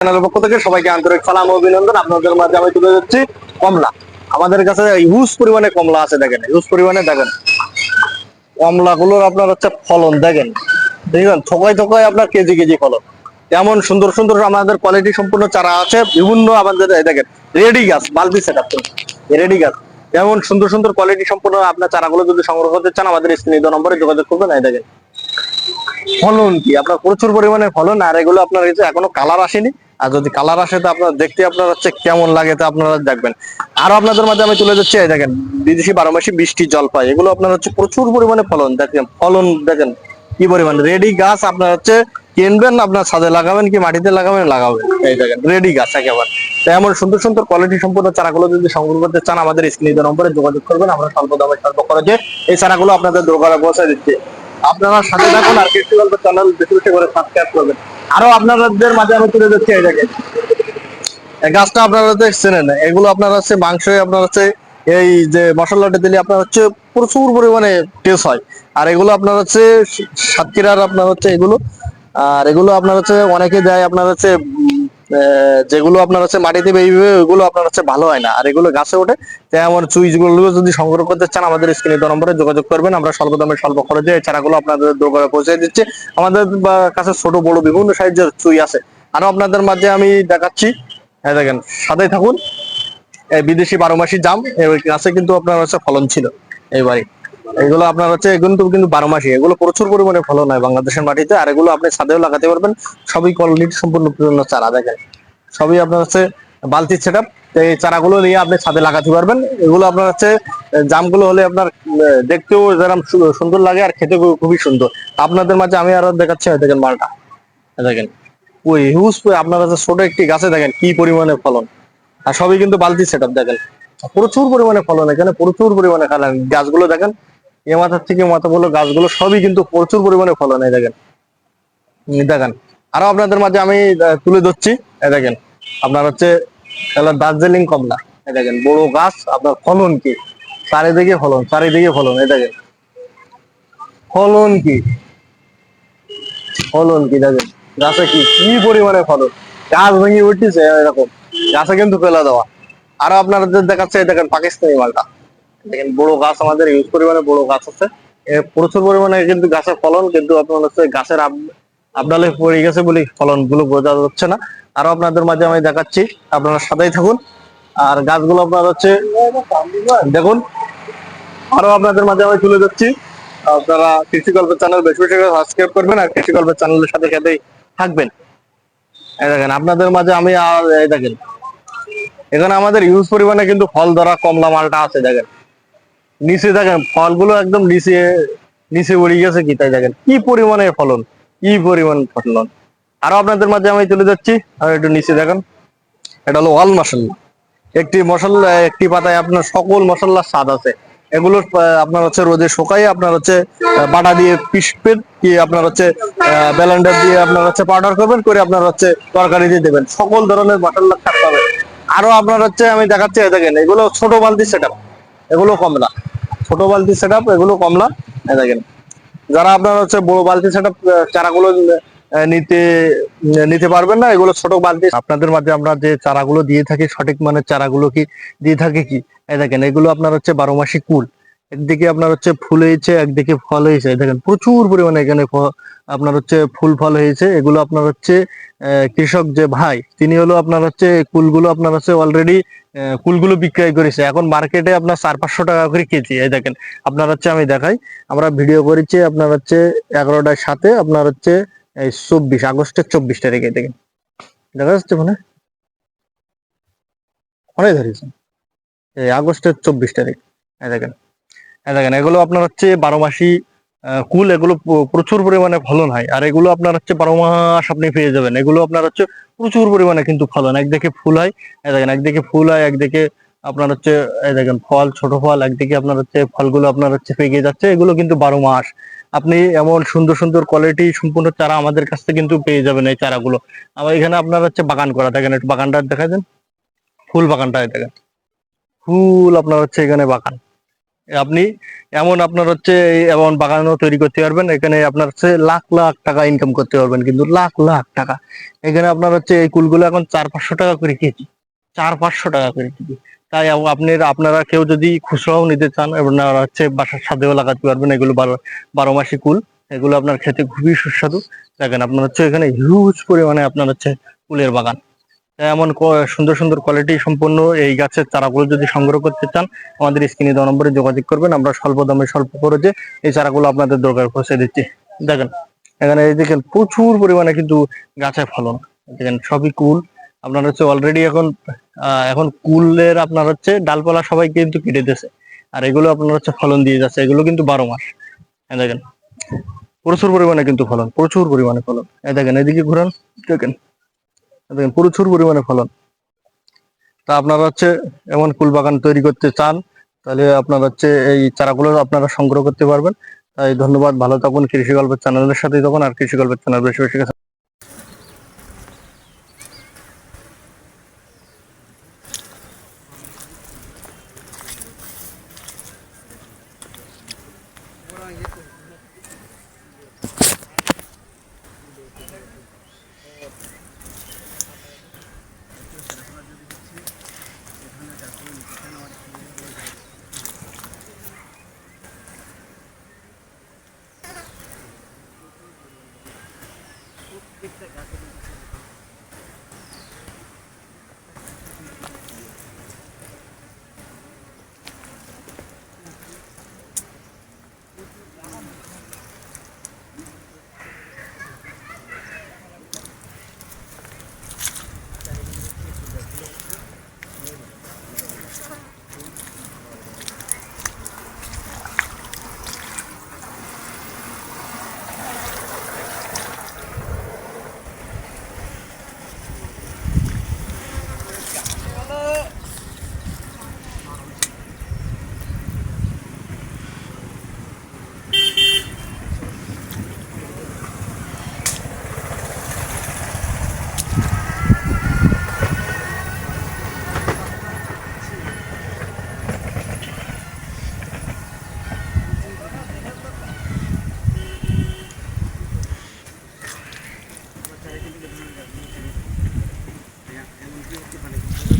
চ্যানেলের পক্ষ থেকে সবাইকে আন্তরিক সালাম অভিনন্দন। আপনাদের মাঝে আমি তুলে যাচ্ছি কমলা। আমাদের কাছে হিউজ পরিমাণে কমলা আছে, দেখেন হিউজ পরিমাণে, দেখেন। কমলা গুলোর আপনার হচ্ছে ফলন, দেখেন। দেখবেন থোকায় থোকায় আপনার কেজি কেজি ফলন। এমন সুন্দর সুন্দর আমাদের কোয়ালিটি সম্পূর্ণ চারা আছে, বিভিন্ন আমাদের দেখেন রেডি গাছ, বালতি সেট আপ রেডি গাছ। এমন সুন্দর সুন্দর কোয়ালিটি সম্পূর্ণ আপনার চারাগুলো যদি সংগ্রহ করতে চান, আমাদের স্ক্রিনে দেওয়া নম্বরে যোগাযোগ করবেন, এই দেখেন। ফলন কি? আপনার প্রচুর পরিমাণে ফলন, আর এগুলো আপনার হচ্ছে এখনও কালার আসেনি। আর যদি কালার আসে, তো আপনার দেখতে আপনার হচ্ছে কেমন লাগে তো আপনারা দেখবেন। আরও আপনাদের মাঝে আমি তুলে যাচ্ছি দেখেন, বিদেশি বারো মাসি বৃষ্টি, জলপাই, এগুলো আপনার হচ্ছে প্রচুর পরিমাণে ফলন, দেখেন ফলন, দেখেন, কি পরিমাণ। রেডি গাছ আপনার হচ্ছে কিনবেন, আপনার ছাদে লাগাবেন কি মাটিতে লাগাবেন লাগাবেন। এই দেখেন, রেডি গাছ একেবারে। তো এমন সুন্দর সুন্দর কোয়ালিটি সম্পূর্ণ চারাগুলো যদি সংগ্রহ করতে চান, আমাদের স্ক্রিনে নম্বরে যোগাযোগ করবেন, আমরা স্বল্প দামে স্বল্প খরচে এই চারাগুলো আপনাদের দোকানে পৌঁছে দিচ্ছি। আপনারা সাথে থাকুন আর কৃষি গল্প চ্যানেল বেশি বেশি করে সাবস্ক্রাইব করবেন। আরও আপনাদের মাঝে আমি তুলে দিচ্ছি গাছটা আপনারা দেখছেন এগুলো আপনার হচ্ছে মাংস, আপনার হচ্ছে এই যে মশলাটা দিলে আপনার হচ্ছে প্রচুর পরিমাণে টেস্ট হয়। আর এগুলো আপনার হচ্ছে সাতক্ষীরার আপনার হচ্ছে এগুলো, আর এগুলো আপনার হচ্ছে অনেকে দেয় আপনার হচ্ছে যেগুলো আপনার হচ্ছে মাটিতে বেরিয়ে ওইগুলো আপনার হচ্ছে ভালো হয় না। আর এগুলো গাছে ওঠে তাই আমার চুইজগুলো যদি সংগ্রহ করতে চান, আমাদের স্ক্রিনে নম্বরে যোগাযোগ করবেন। আমরা স্বল্প দামে, স্বল্প খরচে এই চারাগুলো আপনাদের দোকানে পৌঁছে দিচ্ছি। আমাদের কাছে ছোট, বড় বিভিন্ন সাইজের চুই আছে। আরও আপনাদের মাঝে আমি দেখাচ্ছি। হ্যাঁ দেখেন সাথে থাকুন। বিদেশি বারো মাসি জাম এই গাছে কিন্তু আপনার হচ্ছে ফলন ছিল। এইবারে এগুলো আপনার হচ্ছে এগুলো তো কিন্তু বারো মাসি। এগুলো প্রচুর পরিমাণে ফলন হয় বাংলাদেশের মাটিতে, আর এগুলো আপনি ছাদেও লাগাতে পারবেন। সবই কোয়ালিটি সম্পূর্ণ পূর্ণ চারা, দেখেন। সবই আপনার হচ্ছে বালতি সেট এই চারাগুলো নিয়ে আপনি ছাদে লাগাতে পারবেন। এগুলো আপনার হচ্ছে জামগুলো হলে আপনার দেখতেও যেরকম সুন্দর লাগে আর খেতে খুবই সুন্দর। আপনাদের মাঝে আমি আরও দেখাচ্ছি দেখেন মালটা। দেখেন। ওই হিউজ আপনার কাছে ছোট একটি গাছে দেখেন কি পরিমাণে ফলন। আর সবই কিন্তু বালতি সেট দেখেন। প্রচুর পরিমাণে ফলন, এখানে প্রচুর পরিমাণে ফলন। গাছগুলো দেখেন এ মাথার থেকে মাথা বলো গাছগুলো সবই কিন্তু প্রচুর পরিমাণে ফলন, এই দেখেন। দেখেন। আরও আপনাদের মাঝে আমি তুলে ধরছি। এই দেখেন, আপনার হচ্ছে দার্জিলিং কমলা। এই দেখেন, বড় গাছ, আপনার ফলন কি? চারিদিকে ফলন চারিদিকে ফলন, এই দেখেন। ফলন কি? ফলন কি, দেখেন। গাছে কি কি পরিমাণে ফলন? গাছ ভেঙে উঠতেছে এরকম। গাছে কিন্তু ফেলা দেওয়া। আরও আপনাদের দেখাচ্ছে দেখেন, পাকিস্তানি মালটা। দেখেন, বড় গাছ আমাদের ইউজ পরিমাণে বড় গাছ আছে। প্রচুর পরিমাণে কিন্তু গাছের ফলন, কিন্তু আপনার হচ্ছে গাছের আবডালে পড়ে গেছে বলে ফলনগুলো বোঝা যাচ্ছে না। আরও আপনাদের মাঝে আমি দেখাচ্ছি, আপনারা সাদাই থাকুন। আর গাছগুলো আপনার হচ্ছে, দেখুন, আরও আপনাদের মাঝে আমি তুলে যাচ্ছি আপনারা কৃষি গল্পের চ্যানেল বেশি বেশি করে সাবস্ক্রাইব করবেন আর কৃষি গল্পের চ্যানেলের সাথে সাথেই থাকবেন। এই দেখেন, আপনাদের মাঝে আমি আর, এই দেখেন, এখানে আমাদের ইউজ পরিমাণে কিন্তু ফল ধরা কমলা মালটা আছে, দেখেন। নিচে দেখেন, ফলগুলো একদম নিচে নিচে উড়ে গেছে কি তাই দেখেন। কি পরিমাণে ফলন, কি পরিমাণ ফলন। আরও আপনাদের মাঝে আমি চলে যাচ্ছি আর একটু নিচে দেখেন। এটা হলো ওয়াল মশলা। একটি মশলা, একটি পাতায় আপনার সকল মশলার স্বাদ আছে। এগুলো আপনার হচ্ছে রোদে শুকাই আপনার হচ্ছে বাটা দিয়ে পিসবেন কি আপনার হচ্ছে ব্যালেন্ডার দিয়ে আপনার হচ্ছে পাউডার করবেন, করে আপনার হচ্ছে তরকারি দিয়ে দেবেন। সকল ধরনের মশলা থাকতে হবে। আরও আপনার হচ্ছে আমি দেখাচ্ছি দেখেন, এগুলো ছোট বালতি সেটা এগুলো কমলা। ছোট বালতি সেট এগুলো কমলা দেখেন। যারা আপনার হচ্ছে বড় বালতি সেট চারাগুলো নিতে নিতে পারবেন না, এগুলো ছোট বালতি আপনাদের মাঝে আমরা যে চারাগুলো দিয়ে থাকি, সঠিক মানের চারাগুলো কি, দিয়ে থাকে কি? দেখেন, এগুলো আপনার হচ্ছে বারো মাসি কুল। একদিকে আপনার হচ্ছে ফুল হয়েছে, একদিকে ফল হয়েছে। দেখেন, প্রচুর পরিমাণে এখানে আপনার হচ্ছে ফুল ফল হয়েছে। এগুলো আপনার হচ্ছে কৃষক যে ভাই, তিনি হলো আপনার হচ্ছে কুলগুলো আপনার হচ্ছে অলরেডি কুলগুলো বিক্রয় করেছে। এখন মার্কেটে আপনার চার পাঁচশো টাকা করে কেজি। এই দেখেন, আপনার হচ্ছে আমি দেখাই। আমরা ভিডিও করেছি, আপনার হচ্ছে এগারোটার সাথে আপনার হচ্ছে এই চব্বিশ, আগস্টের চব্বিশ তারিখে, দেখেন। দেখা যাচ্ছে মানে? অনেক ধরেছে এই আগস্টের চব্বিশ তারিখ, এই দেখেন। এই দেখেন, এগুলো আপনার হচ্ছে বারো মাসি কুল এগুলো প্রচুর পরিমাণে ফলন হয়। আর এগুলো আপনার হচ্ছে বারো মাস আপনি পেয়ে যাবেন। এগুলো আপনার হচ্ছে প্রচুর পরিমাণে কিন্তু ফলন। একদিকে ফুল হয় দেখেন, একদিকে ফুল হয়, একদিকে আপনার হচ্ছে দেখেন, ফল, ছোট ফল, একদিকে আপনার হচ্ছে ফলগুলো আপনার হচ্ছে পেকে যাচ্ছে। এগুলো কিন্তু বারো মাস আপনি এমন সুন্দর সুন্দর কোয়ালিটি সম্পূর্ণ চারা আমাদের কাছ থেকে কিন্তু পেয়ে যাবেন এই চারাগুলো। আমার এখানে আপনার হচ্ছে বাগান করা। দেখেন, একটু বাগানটা দেখা দেন। ফুল বাগানটা দেখেন। ফুল আপনার হচ্ছে এখানে বাগান। আপনি এমন আপনার হচ্ছে এমন বাগানও তৈরি করতে পারবেন, এখানে আপনার হচ্ছে লাখ লাখ টাকা ইনকাম করতে পারবেন, কিন্তু লাখ লাখ টাকা। এখানে আপনার হচ্ছে এই কুলগুলো এখন চার পাঁচশো টাকা করে কেজি, চার পাঁচশো টাকা করে কেজি। তাই আপনি আপনারা কেউ যদি খুচরাও নিতে চান, আপনারা হচ্ছে বাসার সাথেও লাগাতে পারবেন, এগুলো বারো বারো মাসি কুল, এগুলো আপনার খেতে খুবই সুস্বাদু। দেখেন আপনার হচ্ছে এখানে হিউজ পরিমাণে আপনার হচ্ছে কুলের বাগান। এমন সুন্দর সুন্দর কোয়ালিটি সম্পন্ন এই গাছের চারাগুলো যদি সংগ্রহ করতে চান, আমাদের স্ক্রিনে দেওয়া নম্বরে যোগাযোগ করবেন। আমরা স্বল্প দামে, স্বল্প খরচে এই চারাগুলো আপনাদের দরকার পৌঁছে দিচ্ছি। দেখেন, এখানে দেখেন প্রচুর পরিমাণে কিন্তু গাছে ফলন। দেখেন সবই কুল। আপনার হচ্ছে অলরেডি এখন এখন কুলের আপনার হচ্ছে ডালপালা সবাই কিন্তু কেটে দিয়েছে। আর এগুলো আপনার হচ্ছে ফলন দিয়ে যাচ্ছে। এগুলো কিন্তু বারো মাস। দেখেন, প্রচুর পরিমাণে কিন্তু ফলন, প্রচুর পরিমাণে ফলন। দেখেন, এদিকে ঘুরান। দেখেন দেখেন, প্রচুর পরিমাণে ফলন। তা আপনারা হচ্ছে এমন কুল বাগান তৈরি করতে চান, তাহলে আপনারা হচ্ছে এই চারাগুলো আপনারা সংগ্রহ করতে পারবেন। তাই ধন্যবাদ, ভালো থাকুন কৃষি গল্পের চ্যানেলের সাথেই তখন আর কৃষি গল্পের চ্যানেল বেশি বেশি Gracias. Yeah, and we'll do it to